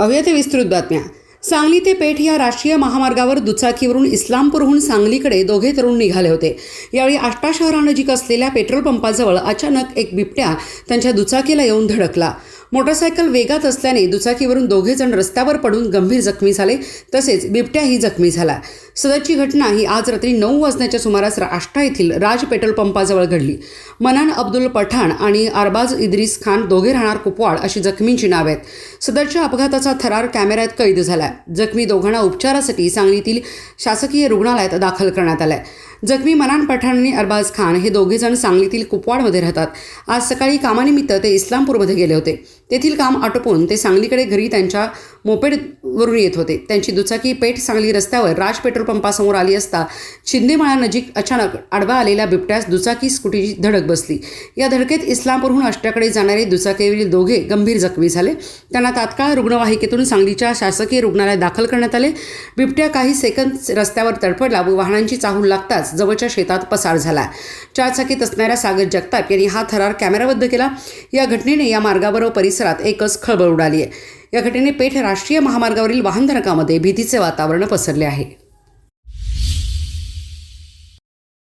पाहूया ते विस्तृत बातम्या. सांगली ते पेठ या राष्ट्रीय महामार्गावर दुचाकीवरून इस्लामपूरहून सांगलीकडे दोघे तरुण निघाले होते. यावेळी आष्टा शहरानजीक असलेल्या पेट्रोल पंपाजवळ अचानक एक बिबट्या त्यांच्या दुचाकीला येऊन धडकला. मोटरसायकल वेगात असल्याने दुचाकीवरून दोघे जण रस्त्यावर पडून गंभीर जखमी झाले. तसेच बिबट्याही जखमी झाला. सदरची घटना ही आज रात्री नऊ वाजण्याच्या सुमारास आष्टा येथील राज पेट्रोल पंपाजवळ घडली. मनान अब्दुल पठाण आणि अरबाज इद्रिस खान दोघे राहणार कुपवाड अशी जखमींची नावे आहेत. सदरच्या अपघाताचा थरार कॅमेऱ्यात कैद झाला जखमी दोघांना उपचारासाठी सांगलीतील शासकीय रुग्णालयात दाखल करण्यात आलाय. जखमी मनान पठाण आणि अरबाज खान हे दोघेजण सांगलीतील कुपवाडमध्ये राहतात. आज सकाळी कामानिमित्त ते इस्लामपूरमध्ये गेले होते. तेथील काम आटोपून ते सांगलीकडे घरी त्यांच्या मोपेडवरून येत होते. त्यांची दुचाकी पेठ सांगली रस्त्यावर राज पेट्रोल पंपासमोर आली असता शिंदेमाळा नजीक अचानक आडवा आलेल्या बिबट्यास दुचाकी स्कूटीची धडक बसली. या धडकेत इस्लामपूरहून अष्ट्याकडे जाणारे दुचाकीवरील दोघे गंभीर जखमी झाले. त्यांना तात्काळ रुग्णवाहिकेतून सांगलीच्या शासकीय रुग्णालयात दाखल करण्यात आले. बिबट्या काही सेकंद रस्त्यावर तडफडला व वाहनांची चाहूल लागताच जवळच्या शेतात पसार झाला. चारचाकीत असणाऱ्या सागर जगताप यांनी हा थरार कॅमेराबद्ध केला. या घटनेने या मार्गावर परिसरात एकच खळबळ उडाली आहे. या घटनेने पेठ राष्ट्रीय महामार्गावरील वाहनधारकामध्ये भीतीचे वातावरण पसरले आहे.